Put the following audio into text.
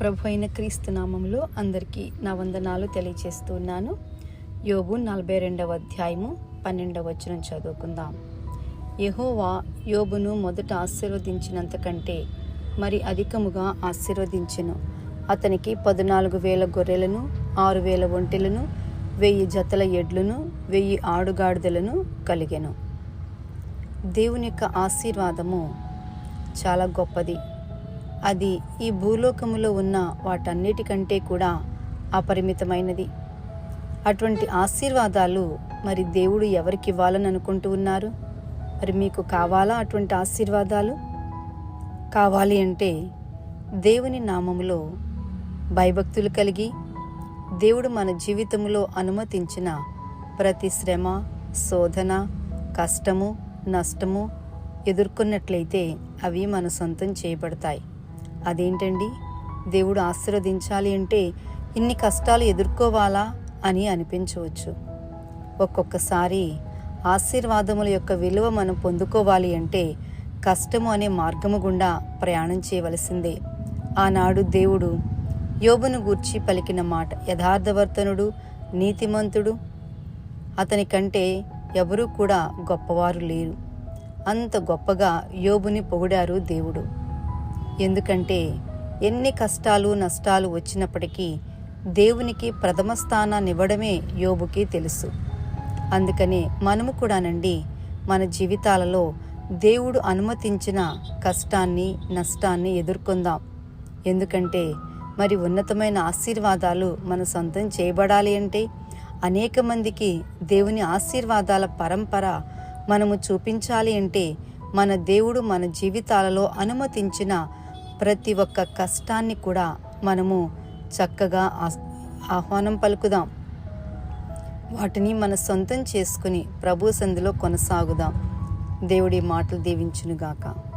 ప్రభు అయిన క్రీస్తు నామంలో అందరికీ నా వందనాలు తెలియచేస్తున్నాను యోబు నలభై రెండవ అధ్యాయము పన్నెండవ వచనం చదువుకుందాం. యహోవా యోబును మొదట ఆశీర్వదించినంతకంటే మరి అధికముగా ఆశీర్వదించెను. అతనికి పద్నాలుగు వేల గొర్రెలను ఆరు వేల ఒంటెలను వెయ్యి జతల ఎడ్లను వెయ్యి ఆడుగాడిదలను కలిగెను. దేవుని యొక్క ఆశీర్వాదము చాలా గొప్పది. అది ఈ భూలోకములో ఉన్న వాటన్నిటికంటే కూడా అపరిమితమైనది. అటువంటి ఆశీర్వాదాలు మరి దేవుడు ఎవరికి ఇవ్వాలని అనుకుంటూ ఉన్నారు? మరి మీకు కావాలా అటువంటి ఆశీర్వాదాలు? కావాలి అంటే దేవుని నామములో భయభక్తులు కలిగి దేవుడు మన జీవితంలో అనుమతించిన ప్రతి శ్రమ శోధన కష్టము నష్టము ఎదుర్కొన్నట్లయితే అవి మన సొంతం చేయబడతాయి. అదేంటండి? దేవుడు ఆశీర్వదించాలి అంటే ఇన్ని కష్టాలు ఎదుర్కోవాలా అని అనిపించవచ్చు. ఒక్కొక్కసారి ఆశీర్వాదముల యొక్క విలువ మనం పొందుకోవాలి అంటే కష్టము అనే మార్గము గుండా ప్రయాణం చేయవలసిందే. ఆనాడు దేవుడు యోబును గూర్చి పలికిన మాట యథార్థవర్తనుడు నీతిమంతుడు అతని కంటే ఎవరూ కూడా గొప్పవారు లేరు. అంత గొప్పగా యోబుని పొగిడారు దేవుడు. ఎందుకంటే ఎన్ని కష్టాలు నష్టాలు వచ్చినప్పటికీ దేవునికి ప్రథమ స్థానాన్ని ఇవ్వడమే యోబుకి తెలుసు. అందుకనే మనము కూడానండి మన జీవితాలలో దేవుడు అనుమతించిన కష్టాన్ని నష్టాన్ని ఎదుర్కొందాం. ఎందుకంటే మరి ఉన్నతమైన ఆశీర్వాదాలు మన సొంతం చేయబడాలి అంటే అనేక మందికి దేవుని ఆశీర్వాదాల పరంపర మనము చూపించాలి అంటే మన దేవుడు మన జీవితాలలో అనుమతించిన ప్రతి ఒక్క కష్టాన్ని కూడా మనము చక్కగా ఆహ్వానం పలుకుదాం. వాటిని మన సొంతం చేసుకుని ప్రభు సంధిలో కొనసాగుదాం. దేవుడి మాటలు దీవించునుగాక.